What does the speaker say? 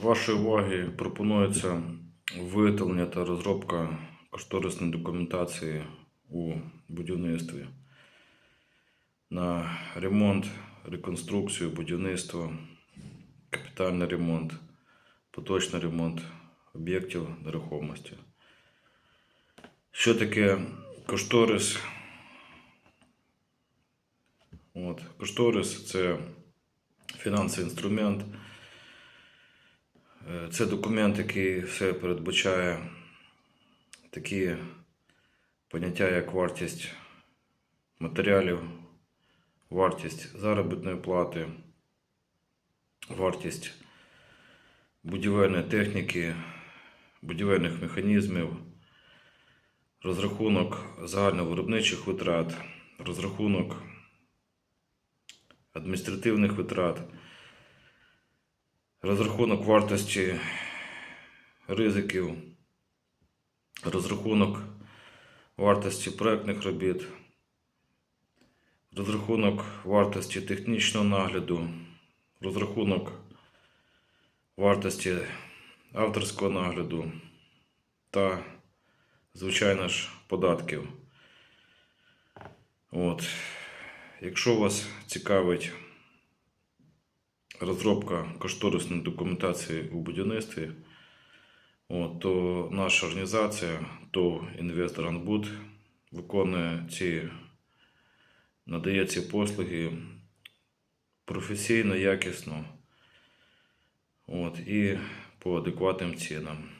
вашої уваги пропонується виготовлення та розробка кошторисної документації у будівництві на ремонт, реконструкцію, будівництво, капітальний ремонт, поточний ремонт об'єктів нерухомості. Що таке кошторис? От, кошторис це фінансовий інструмент. Е, Це документ, який все передбачає такі поняття, як вартість матеріалів, вартість заробітної плати, вартість будівельної техніки, будівельних механізмів, розрахунок загальновиробничих витрат, розрахунок адміністративних витрат, розрахунок вартості ризиків, розрахунок вартості проектних робіт, розрахунок вартості технічного нагляду, розрахунок вартості авторського нагляду та, звичайно ж, податків. От. Якщо вас цікавить розробка кошторисної документації у будівництві, от, то наша організація, то Інвестор Анбуд, виконує ці, надає ці послуги професійно, якісно от, і по адекватним цінам.